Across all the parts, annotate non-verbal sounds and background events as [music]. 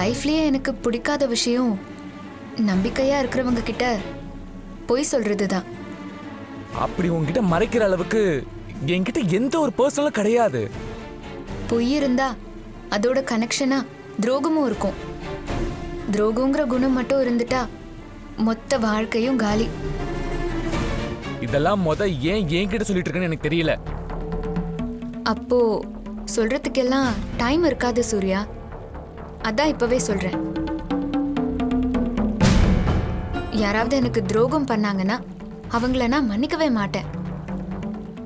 லைஃப்லயே எனக்கு பிடிக்காத விஷயம் நம்பிக்கையா இருக்கிறவங்க கிட்ட பொய் சொல்றது தான் அப்படி உன்கிட்ட மறைக்கிற அளவுக்கு என்கிட்ட எந்த ஒரு பர்சனலும் கிடையாது. பொய் இருந்தா அதோட கனெக்ஷனா துரோகமும் இருக்கும். துரோகங்கிற குணம் மட்டும் இருந்துட்டா மொத்த வாழ்க்கையும் காலி. இதெல்லாம் முத ஏன் என்கிட்ட சொல்லிட்டு இருக்கேன்னு எனக்கு தெரியல. அப்போ சொல்றதுக்கெல்லாம் டைம் இருக்காது சூர்யா. அதான் இப்பவே சொல்றேன். யாராவது எனக்கு துரோகம் பண்ணாங்கன்னா அவங்கள நான் மன்னிக்கவே மாட்டேன்.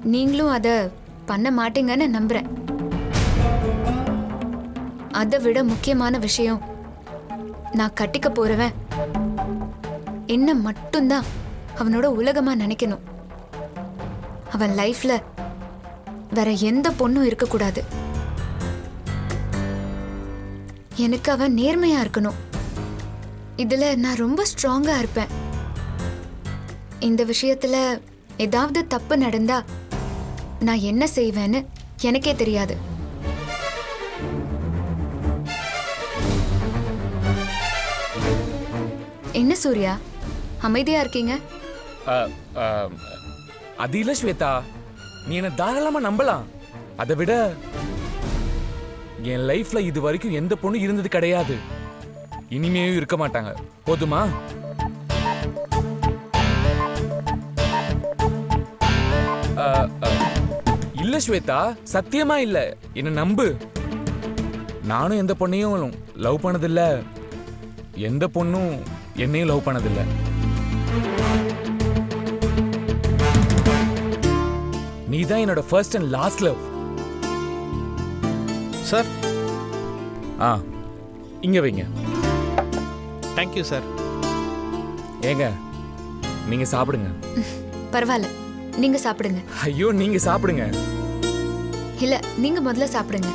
நீங்களும் அதை பண்ண மாட்டீங்கன்னு நம்புறேன். அதை விட முக்கியமான விஷயம் நான் கட்டிக்க போறவன். என்ன மட்டும்தான் அவனோட உலகமா நினைக்கணும். அவன் லைஃப்ல வேற எந்த பொண்ணும் இருக்கக்கூடாது. எனக்கு அவன் நேர்மையா இருக்கணும். இதுல நான் ரொம்ப ஸ்ட்ராங்கா இருப்பேன். இந்த விஷயத்துல ஏதாவது தப்பு நடந்தா நான் என்ன செய்வேன்னு எனக்கே தெரியாது. என்ன சூர்யா? அமைதியா இருக்கீங்க? அ, அது இல்ல ஸ்வேதா. நீ என்ன தாராளமா நம்பலாம். அதை விட என் லைஃப்ல இது வரைக்கும் எந்த பொண்ணு இருந்தது கிடையாது. இனிமேயும் இருக்க மாட்டாங்க. போதுமா? இல்ல ஸ்வேதா சத்தியமா இல்ல. என்ன நம்பு? நானும் எந்த பொண்ணையும் லவ் பண்ணதில்ல. எந்த பொண்ணும் என்னையும் லவ் பண்ணதில்ல. நீ தான் என்னோட first and last love sir. ஆ இங்க வைங்க. தேங்க்யூ சார் ஏங்க நீங்க சாப்பிடுங்க. பரவாயில்ல நீங்க சாப்பிடுங்க. ஐயோ நீங்க சாப்பிடுங்க. இல்ல நீங்க முதல்ல சாப்பிடுங்க.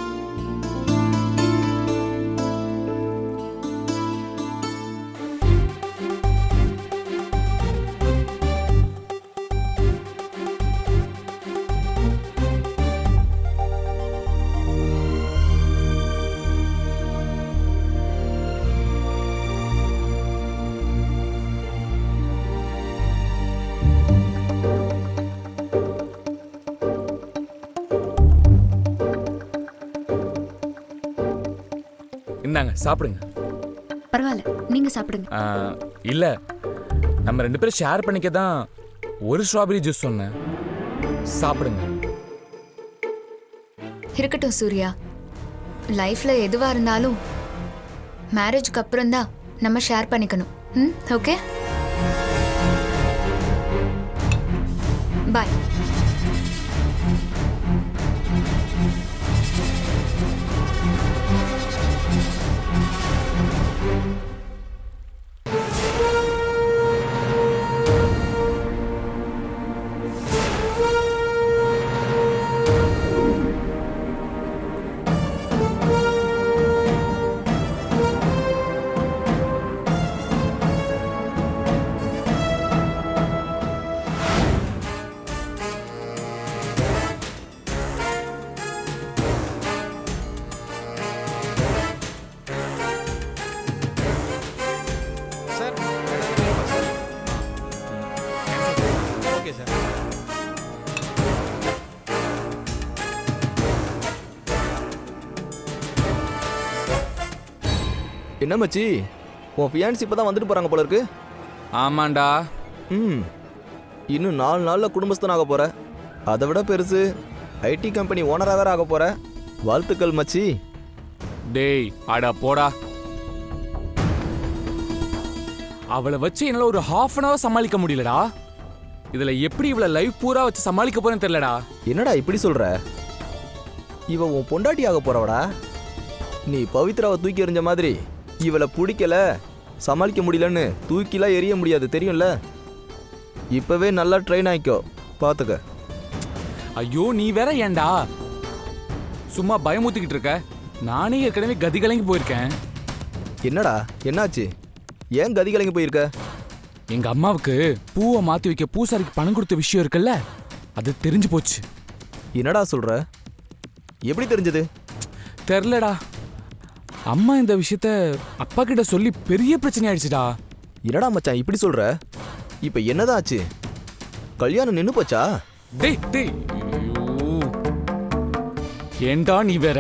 இந்தாங்க சாப்பிடுங்க. பரவாயில்ல நீங்க சாப்பிடுங்க. ஆ, இல்ல நம்ம ரெண்டு பேரும் ஷேர் பண்ணிக்க தான் ஒரு ஸ்ட்ராபெரி ஜூஸ் சொன்னேன். சாப்பிடுங்க. இருக்கட்டும் சூர்யா. லைஃப்ல எதுவா இருந்தாலும் மேரேஜ்க்கு அப்புறம் தான் நம்ம ஷேர் பண்ணிக்கணும். ம் ஓகே என்ன மச்சி? உன் ஃபியான்ஸ் இப்போ தான் வந்துட்டு போகிறாங்க போல இருக்கு. ஆமாண்டா. ம். இன்னும் நாலு நாளில் குடும்பஸ்தனாக போகிற அதை விட பெருசு. ஐடி கம்பெனி ஓனராக வேற ஆக போகிற வாழ்த்துக்கள் மச்சி. டேய் அடா போடா. அவளை வச்சு என்னால ஒரு ஹாஃப் அன் ஹவர் சமாளிக்க முடியலடா. இதுல எப்படி இவளை லைஃப் பூரா வச்சு சமாளிக்க போறேன்னு தெரியலடா. என்னடா இப்படி சொல்கிற இவ உன் பொண்டாட்டி ஆக போகிறவடா நீ பவித்ராவை தூக்கி எறிஞ்ச மாதிரி. இவளை பிடிக்கல. சமாளிக்க முடியலன்னு தூக்கிலாம் எறிய முடியாது தெரியும்ல? இப்போவே நல்லா ட்ரெயின் ஆயிக்கோ பார்த்துக்க ஐயோ நீ வேற ஏன்டா? சும்மா பயமுத்திக்கிட்டு இருக்க. நானே ஏற்கனவே கதி கலங்கி போயிருக்கேன். என்னடா என்னாச்சு? ஏன் கதி கலங்கி போயிருக்க? எங்க அம்மாவுக்கு பூவை மாத்தி வைக்க பூசாரிக்கு பணம் கொடுத்த விஷயம் இருக்குல்ல அது தெரிஞ்சு போச்சு. என்னடா சொல்ற? எப்படி தெரிஞ்சது? தெரிலடா. அம்மா இந்த விஷயத்த அப்பா கிட்ட சொல்லி பெரிய பிரச்சனை ஆயிடுச்சுடா. என்னடா மச்சான் இப்படி சொல்ற? இப்போ என்னதான் ஆச்சு? கல்யாணம் நின்னு போச்சா? டேய் டேய் ஐயோ. ஏன்டா நீ வேற?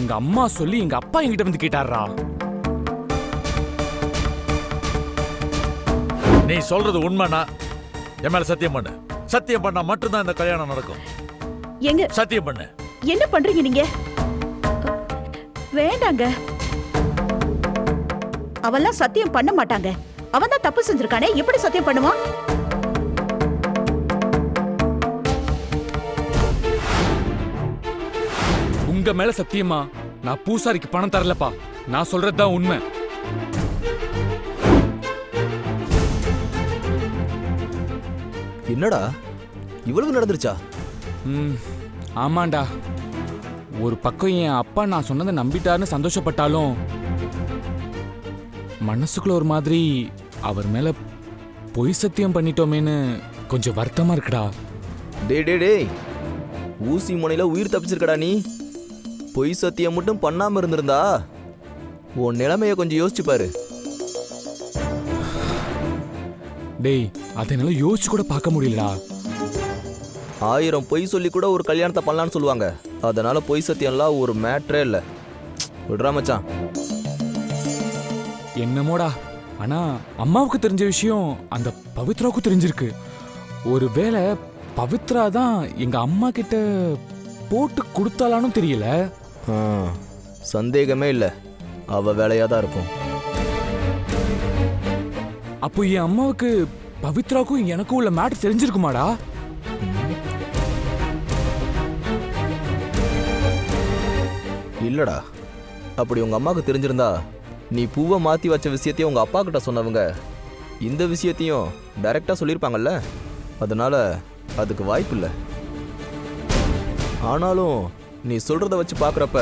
எங்க அம்மா சொல்லி எங்க அப்பா என்கிட்ட வந்து கேட்டாரா நீ சொல்றது உண்மைனா? என் மேல சத்தியம் பண்ணு. சத்தியம் பண்ணா மட்டும்தான் இந்த கல்யாணம் நடக்கும். எங்க? சத்தியம் பண்ணு. என்ன பண்றீங்க நீங்க? வேண்டாங்க. அவெல்லாம் சத்தியம் பண்ண மாட்டாங்க. அவன் தான் தப்பு செஞ்சிருக்கானே எப்படி சத்தியம் பண்ணுவான்? உங்க மேல சத்தியமா? நான் பூசாரிக்கு பணம் தரலப்பா. நான் சொல்றதுதான் உண்மை. என்னடா? இவ்வளவு நடந்துருச்சா? ம் ஆமாண்டா. ஒரு பக்கம் என் அப்பா நான் சொன்னதை நம்பிட்டாருன்னு சந்தோஷப்பட்டாலும் மனசுக்குள்ள ஒரு மாதிரி அவர் மேல பொய் சத்தியம் பண்ணிட்டோமேன்னு கொஞ்சம் வருத்தமா இருக்குடா. டேய் டேய் டேய். ஊசி முனையில உயிர் தப்பிச்சிருக்கடா நீ. பொய் சத்தியம் மட்டும் பண்ணாம இருந்திருந்தா உன் நிலைமைய கொஞ்சம் யோசிச்சு பாரு. டேய் அதை என்னால யோசிச்சு கூட பார்க்க முடியலடா. ஆயிரம் பொய் சொல்லி கூட ஒரு கல்யாணத்தை பண்ணலான்னு சொல்லுவாங்க. அதனால பொய் சத்தியம்லாம் ஒரு மேட்ரே இல்லை. விடுறா மச்சான். என்னமோடா? ஆனா அம்மாவுக்கு தெரிஞ்ச விஷயம் அந்த பவித்ராவுக்கும் தெரிஞ்சிருக்கு. ஒருவேளை பவித்ரா தான் எங்க அம்மா கிட்ட போட்டு கொடுத்தாலானும் தெரியல. சந்தேகமே இல்லை. அவ வேலையா தான் இருக்கும். அப்போ என் அம்மாவுக்கு பவித்ராவுக்கும் எனக்கும் உள்ள மேட் தெரிஞ்சிருக்குமாடா? இல்லடா. அப்படி உங்கள் அம்மாவுக்கு தெரிஞ்சிருந்தா நீ பூவை மாற்றி வச்ச விஷயத்தையும் உங்கள் அப்பா கிட்ட சொன்னவங்க இந்த விஷயத்தையும் டைரெக்டாக சொல்லியிருப்பாங்கல்ல? அதனால் அதுக்கு வாய்ப்பு இல்லை. ஆனாலும் நீ சொல்கிறத வச்சு பார்க்குறப்ப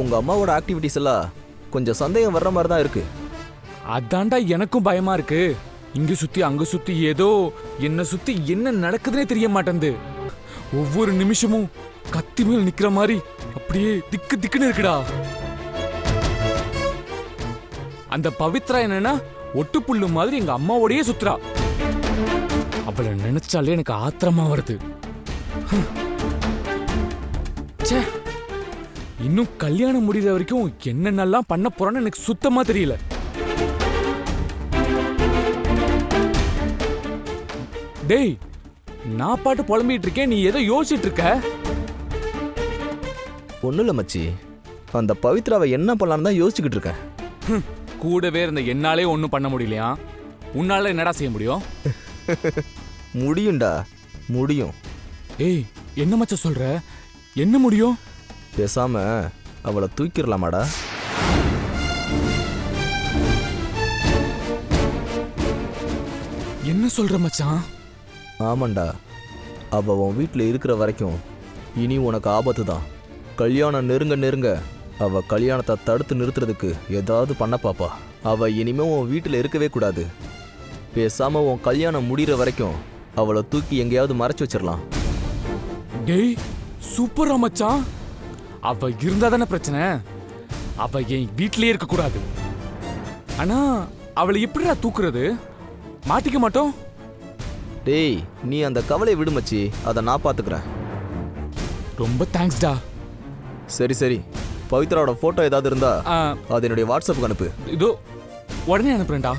உங்கள் அம்மாவோட ஆக்டிவிட்டிஸ் எல்லாம் கொஞ்சம் சந்தேகம் வர்ற மாதிரி தான் இருக்கு. அதாண்டா எனக்கும் பயமா இருக்கு. இங்க சுத்தி அங்க சுத்தி ஏதோ என்ன சுத்தி என்ன நடக்குதுன்னே தெரிய மாட்டேங்குது. ஒவ்வொரு நிமிஷமும் கத்தி மேல் நிக்கிற மாதிரி அப்படியே திக்கு திக்குன்னு இருக்குடா. அந்த பவித்ரா என்னன்னா ஒட்டுப்புல்லு மாதிரி எங்க அம்மாவோடயே சுத்துறா. அவளை நினைச்சாலே எனக்கு ஆத்திரமா வருது. ச்சே இன்னும் கல்யாணம் முடிகிற வரைக்கும் என்னென்னலாம் பண்ண போறான்னு எனக்கு சுத்தமா தெரியல. டேய் நான் பாட்டு புலம்பிட்டு இருக்கேன் நீ எதை யோசிச்சுட்டு இருக்க? ஒன்றும் இல்லை மச்சி. அந்த பவித்ராவை என்ன பண்ணலான்னு தான் யோசிச்சுக்கிட்டு இருக்கேன். கூடவே இருந்த என்னாலே ஒன்றும் பண்ண முடியலையா? உன்னால என்னடா செய்ய முடியும்? [laughs] முடியும்டா முடியும். ஏய் என்ன மச்சான் சொல்ற? என்ன முடியும்? பேசாம அவளை தூக்கிடலாமாடா? என்ன சொல்ற மச்சான் ஆமாண்டா அவ உன் வீட்டில் இருக்கிற வரைக்கும் இனி உனக்கு ஆபத்து தான் கல்யாணம் நெருங்க நெருங்க அவ கல்யாணத்தை தடுத்து நிறுத்துறதுக்கு ஏதாவது பண்ண பாப்பா. அவ இனிமே உன் வீட்டில் இருக்கவே கூடாது. பேசாம உன் கல்யாணம் முடிகிற வரைக்கும் அவளை தூக்கி எங்கேயாவது மறைச்சு வச்சிடலாம் டேய் சூப்பரா மச்சான். அவ இருந்தா தானே பிரச்சனை. அவ என் வீட்லயே இருக்க கூடாது. ஆனா அவளை எப்படிடா தூக்குறது? மாட்டிக்க மாட்டோம்? டேய் நீ அந்த கவலையை விடு மச்சி. அதை நான் பார்த்துக்கிறேன் ரொம்ப தேங்க்ஸ்டா சரி சரி. பவித்ராவோட ஃபோட்டோ ஏதாவது இருந்தா ஆ, அது என்னுடைய வாட்ஸ்அப்புக்கு அனுப்பு. இதோ உடனே அனுப்புறேன்டா.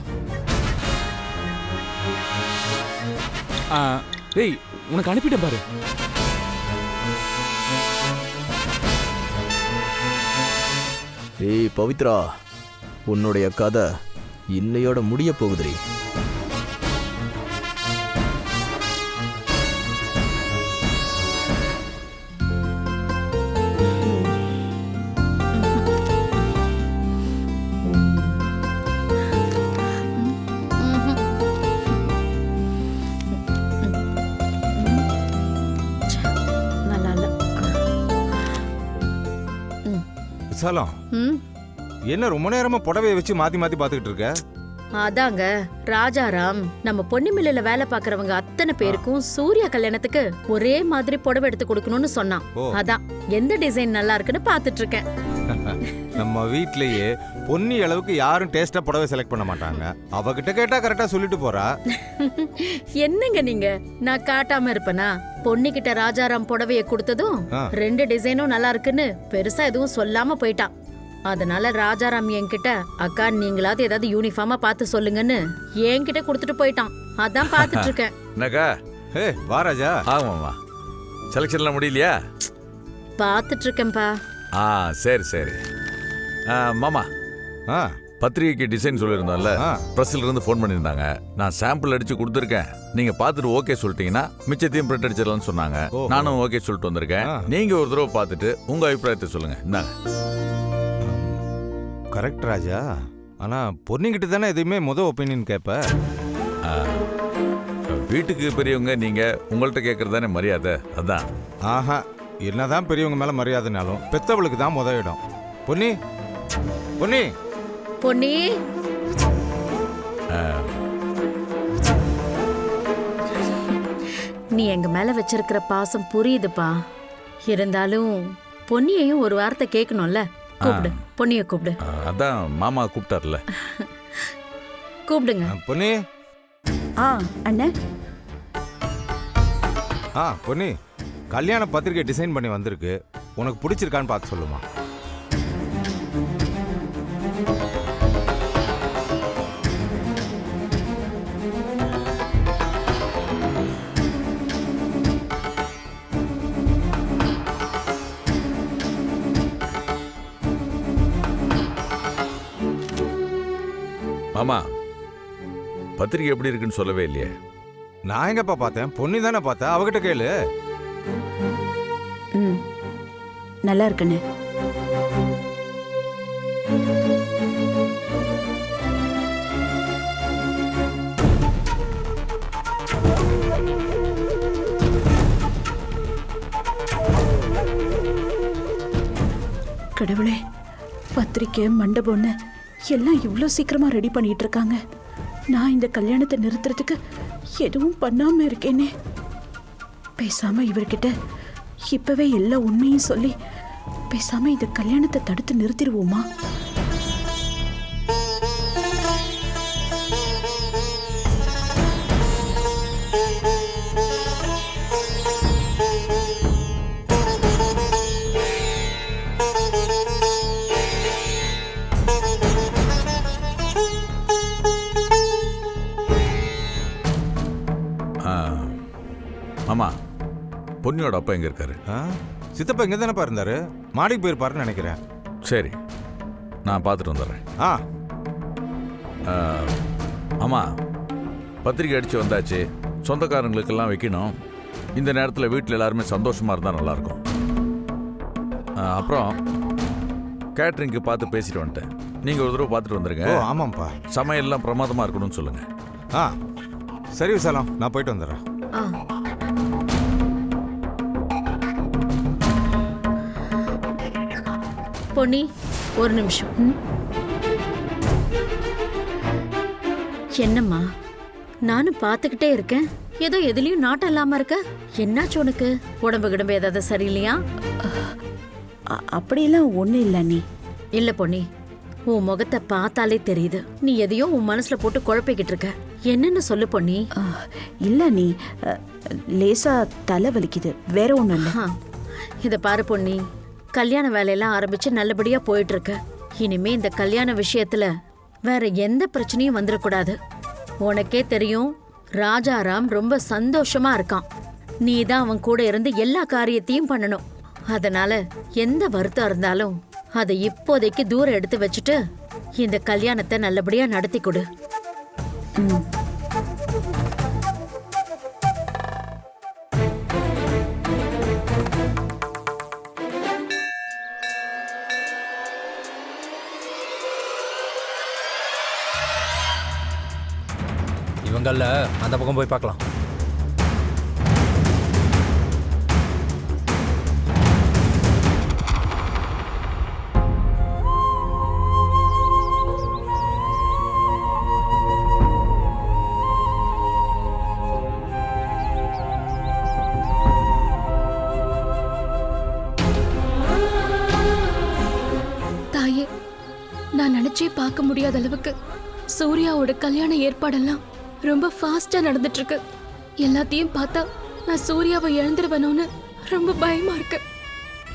ஆ, டேய் உனக்கு அனுப்பிட்டேன் பாரு. ஏய் பவித்ரா உன்னுடைய கதை இன்னையோட முடிய போகுதுடி. விசாலம் ம். என்ன ரொம்ப நேரமா புடவைய வச்சு மாத்தி மாத்தி பாத்துக்கிட்டு இருக்க? அதாங்க ராஜாராம் நம்ம பொன்னிமில்லில வேலை பார்க்கறவங்க அத்தனை பேருக்கும் சூர்யா கல்யாணத்துக்கு ஒரே மாதிரி புடவை எடுத்து கொடுக்கணும்னு சொன்னான். அதான் எந்த டிசைன் நல்லா இருக்குன்னு பார்த்துட்டு இருக்கேன். [laughs] நம்ம வீட்லயே பொன்னி அளவுக்கு யாரும் டேஸ்டா புடவை செலக்ட் பண்ண மாட்டாங்க. அவகிட்ட கேட்டா கரெக்டா சொல்லிட்டு போறா. [laughs] என்னங்க நீங்க? நான் காட்டாம இருப்பேனா? பொண்ணுகிட்ட ராஜாராம் புடவைய கொடுத்ததும். ரெண்டு டிசைனும் நல்லா இருக்குன்னு பெருசா எதுவும் சொல்லாம போயிட்டான். அதனால ராஜாராம் என்கிட்ட அக்கா நீங்களாவது ஏதாவது யூனிஃபார்மா பார்த்து சொல்லுங்கன்னு என்கிட்ட கொடுத்துட்டு போயிட்டான். அதான் பார்த்துட்டு இருக்கேன். [laughs] என்னக்கா? ஏ வா ராஜா. ஆமாம்மா. செலெக்ஷன்லாம் முடியலையா? பார்த்துட்டு இருக்கேன்ப்பா. ஆ சரி சரி. மாமா. ஆ. பத்திரிகைக்கு டிசைன் சொல்லியிருந்தோம்ல. ப்ரெஸ்ல இருந்து ஃபோன் பண்ணியிருந்தாங்க. நான் சாம்பிள் அடிச்சு கொடுத்துருக்கேன். நீங்க பார்த்துட்டு ஓகே சொல்லிட்டீங்கன்னா மிச்சத்தையும் பிரிண்ட் அடிச்சிடலாம்னு சொன்னாங்க. நானும் ஓகே சொல்லிட்டு வந்திருக்கேன். ஆ. நீங்க ஒரு தடவை பார்த்துட்டு உங்க அபிப்பிராயத்தை சொல்லுங்க. இந்தாங்க. கரெக்ட் ராஜா. ஆனா பொன்னிக்கிட்ட தானே எதுவுமே முத ஒப்பீனியன் கேட்ப. வீட்டுக்கு பெரியவங்க நீங்க உங்கள்கிட்ட கேட்கறது தானே மரியாதை? அதான். ஆஹா. என்னதான் பெரியவங்க மேல மரியாதைனாலும் பெத்தவளுக்கு தான் முத இடம். பொன்னி பொன்னி. பொன்னி. நீ எங்க மேல வச்சிருக்கிற பாசம் புரியுதுப்பா. இருந்தாலும் பொன்னியையும் ஒரு வார்த்தை கேட்கணும்ல. கூப்பிடு. பொன்னிய கூப்பிடு. அதான் மாமா கூப்பிட்டார்ல. கூப்பிடுங்க. பொன்னி. ஆ அண்ணே. ஆ பொன்னி. கல்யாண பத்திரிக்கை டிசைன் பண்ணி வந்திருக்கு. உனக்கு பிடிச்சிருக்கான்னு பார்த்து சொல்லுமா. மாமா பத்திரிகை எப்படி இருக்குன்னு சொல்லவே இல்லையே. நான் எங்கப்பா பார்த்தேன்? பொன்னி தானே பார்த்தேன் அவகிட்ட கேளு. ம். நல்லா இருக்குண்ணே. கடவுளே பத்திரிக்கை மண்டபம்னு எல்லாம் இவ்வளோ சீக்கிரமாக ரெடி பண்ணிட்டு இருக்காங்க நான் இந்த கல்யாணத்தை நிறுத்துறதுக்கு எதுவும் பண்ணாமல் இருக்கேனே. பேசாமல் இவர்கிட்ட இப்போவே எல்லா உண்மையும் சொல்லி பேசாமல் இந்த கல்யாணத்தை தடுத்து நிறுத்திடுவோமா? பொன்னியோட அப்பா எங்க இருக்காரு? ஆ? சித்தப்பா இங்க தானேப்பா இருந்தாரு? மாடிக்கு போயிருப்பாருன்னு நினைக்கிறேன். சரி நான் பார்த்துட்டு வந்துடுறேன். ஆ. ஆ, ஆமா பத்திரிக்கை அடிச்சு வந்தாச்சு. சொந்தக்காரங்களுக்கெல்லாம் வைக்கணும். இந்த நேரத்தில் வீட்டில் எல்லாருமே சந்தோஷமா இருந்தால் நல்லாயிருக்கும். அப்புறம் கேட்ரிங்க்கு பார்த்து பேசிட்டு வந்துட்டேன். நீங்கள் ஒரு தடவை பார்த்துட்டு வந்துருங்க. ஓ ஆமாம்ப்பா. சமையல்லாம் பிரமாதமாக இருக்கணும்னு சொல்லுங்கள் ஆ. சரி விசாலம் நான் போயிட்டு வந்துடுறேன். ஆ. பொன்னி ஒரு நிமிஷம். என்னம்மா? நானும் பார்த்துக்கிட்டே இருக்கேன். ஏதோ எதுலயும் நாட்டம் இல்லாம இருக்க? என்னாச்சு உனக்கு? உடம்பு கிடம்பு ஏதாவது சரியில்லையா? அப்படியெல்லாம் ஒன்றும் இல்லை நீ இல்ல பொன்னி உன் முகத்தை பார்த்தாலே தெரியுது. நீ எதையோ உன் மனசுல போட்டு குழப்பிக்கிட்டு இருக்க. என்னன்னு சொல்லு பொன்னி. இல்லை நீ அ, லேசா தலை வலிக்குது. வேற ஒன்றும் இல்லை. இத பாரு பொன்னி. கல்யாண வேலையெல்லாம் ஆரம்பிச்சு நல்லபடியா போயிட்டு இருக்கு இனிமே இந்த கல்யாண விஷயத்துல வேற எந்த பிரச்சனையும் வந்துடக்கூடாது உனக்கே தெரியும் ராஜாராம் ரொம்ப சந்தோஷமா இருக்கான். நீ தான் அவன் கூட இருந்து எல்லா காரியத்தையும் பண்ணணும். அதனால எந்த வருத்தம் இருந்தாலும் அதை இப்போதைக்கு தூரம் எடுத்து வச்சுட்டு இந்த கல்யாணத்தை நல்லபடியா நடத்தி கொடு. அங்கல்ல அந்த பக்கம் போய் பார்க்கலாம். தாயே நான் நினைச்சே பார்க்க முடியாத அளவுக்கு சூர்யாவோட கல்யாண ஏற்பாடெல்லாம் ரொம்ப ஃபாஸ்டா நடந்துட்டு இருக்கு எல்லாத்தையும் பார்த்தா நான் சூர்யாவை இழந்துருவனோன்னு ரொம்ப பயமா இருக்கு.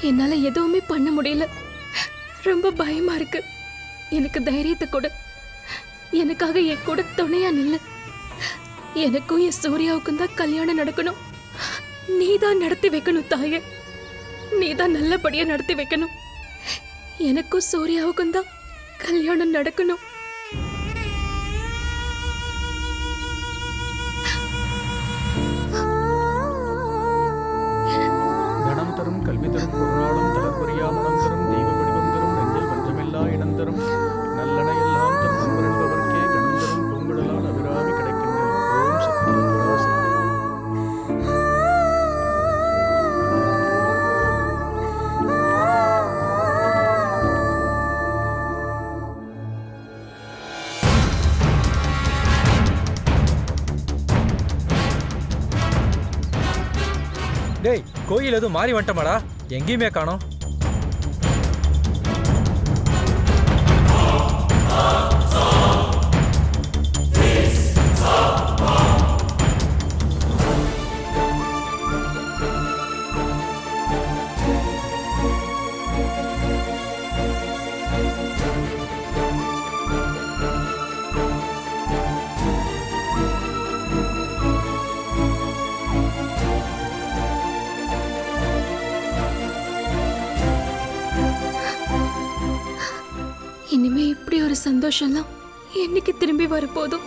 என்னால எதுவுமே பண்ண முடியல. ரொம்ப பயமா இருக்கு. எனக்கு தைரியத்தை கொடு. எனக்காக என் கூட துணையா நில்லு. எனக்கும் என் சூர்யாவுக்கும் தான் கல்யாணம் நடக்கணும். நீ தான் நடத்தி வைக்கணும் தாயே. நீ தான் நல்லபடியா நடத்தி வைக்கணும். எனக்கும் சூர்யாவுக்கும் தான் கல்யாணம் நடக்கணும். பஞ்சமில்லா இடம் தரும். நல்லன எல்லாம் தரும் நண்பர் என்பவர்க்கே கணம் தரும். அபிராமி கிடைக்கின்றன ஓம் சக்தி. டேய் கோயில் எதுவும் மாறி வந்துட்டமாடா. எங்கேயுமே காணோம். சந்தோஷம்லாம் என்னைக்கு திரும்பி வரப்போதும்?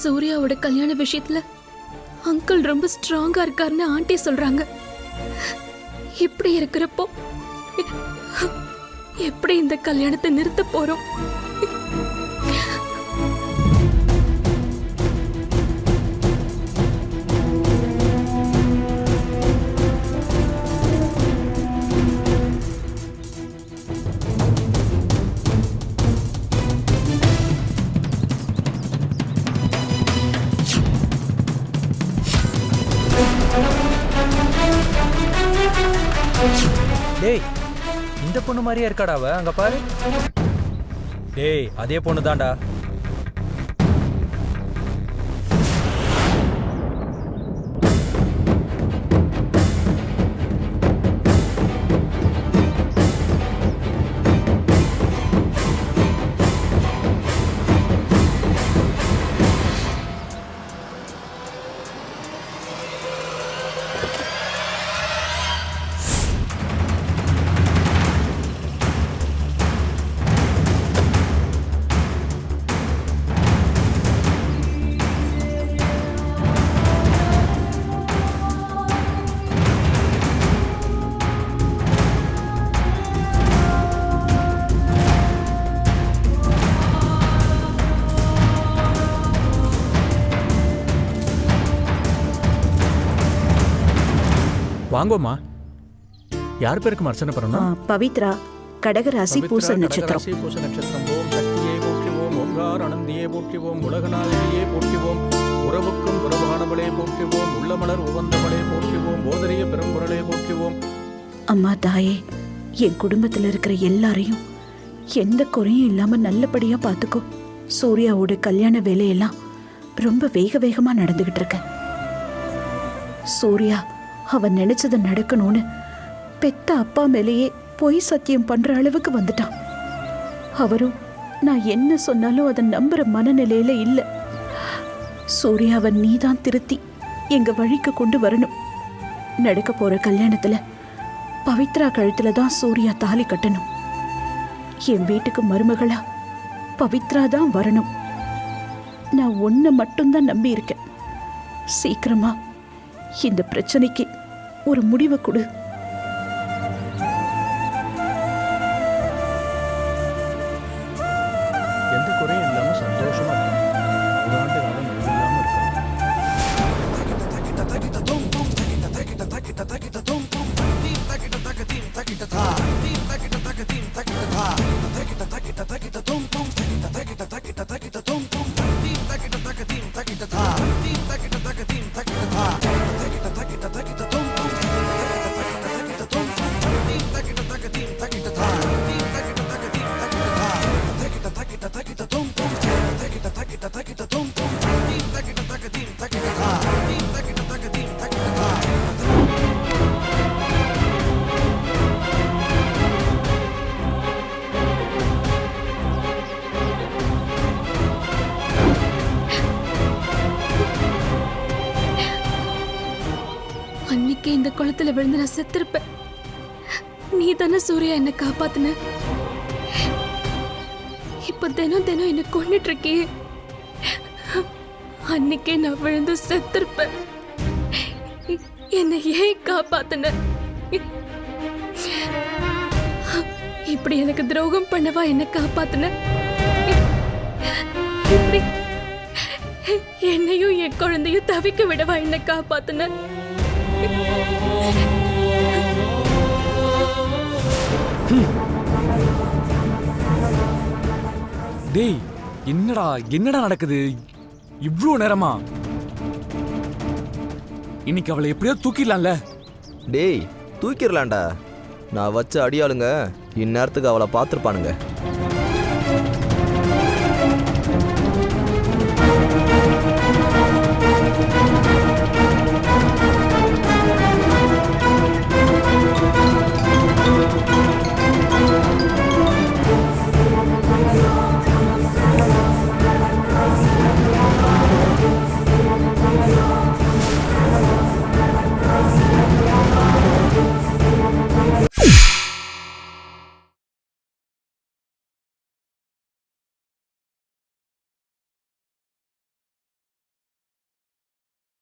சூர்யாவோட கல்யாண விஷயத்துல அங்கிள் ரொம்ப ஸ்ட்ராங்கா இருக்காருன்னு ஆண்டி சொல்றாங்க. இப்படி இருக்கிறப்போ எப்படி இந்த கல்யாணத்தை நிறுத்த போறோம்? பொண்ணு மாதிரியே இருக்காடா அவ அங்க பாரு. டேய் அதே பொண்ணு தான்டா வாங்கோம்மா யார் பேருக்கு அர்ச்சனை பண்ணணும் பவித்ரா கடகராசி பூச நட்சத்திரம். பூச நட்சத்திரம். ஓம் சக்தியே போற்றுவோம் ஓங்கார் அனந்தியே போற்றுவோம் உலகநாயகியே போற்றுவோம் உறவுக்கும் உறவானவளே போற்றுவோம் உள்ளமலர் உவந்தவளே போற்றுவோம் போதரிய பெரும்பொருளே போற்றுவோம் அம்மா தாயே என் குடும்பத்துல இருக்கிற எல்லாரையும் எந்த குறையும் இல்லாம நல்லபடியா பாத்துக்கோ. சூர்யாவோட கல்யாண வேலையெல்லாம் ரொம்ப வேக வேகமா நடந்துகிட்டு இருக்கு. சூர்யா அவன் நினைச்சது நடக்கணும்னு பெத்த அப்பா மேலேயே பொய் சத்தியம் பண்ற அளவுக்கு வந்துட்டான். அவரும் நான் என்ன சொன்னாலும் அதை நம்புற மனநிலையில இல்லை. சூர்யாவை நீதான் திருத்தி எங்க வழிக்கு கொண்டு வரணும். நடக்க போற கல்யாணத்துல பவித்ரா கழுத்துல தான் சூர்யா தாலி கட்டணும். என் வீட்டுக்கு மருமகளா பவித்ரா தான் வரணும். நான் ஒன்ன மட்டும்தான் நம்பி இருக்கேன். சீக்கிரமா இந்த பிரச்சனைக்கு ஒரு முடிவை கொடு. நான் செத்திருப்பேன். நீ தானே சூர்யா என்னை காப்பாத்தின. இப்ப தினம் தினம் என்ன கொண்டுட்டு இருக்கியே அன்னைக்கே நான் விழுந்து செத்திருப்பேன். என்னை ஏன் காப்பாத்தின? இப்படி எனக்கு துரோகம் பண்ணவா என்ன காப்பாத்தின? இப்படி என்னையும் என் குழந்தையும் தவிக்க விடவா என்ன காப்பாத்தின? [laughs] டேய் என்னடா என்னடா நடக்குது? இவ்வளோ நேரமா? இன்னைக்கு அவளை எப்படியோ தூக்கிடலாம்ல. டேய் தூக்கிடலாம்டா. நான் வச்ச அடியாளுங்க இந்நேரத்துக்கு அவளை பார்த்துருப்பானுங்க.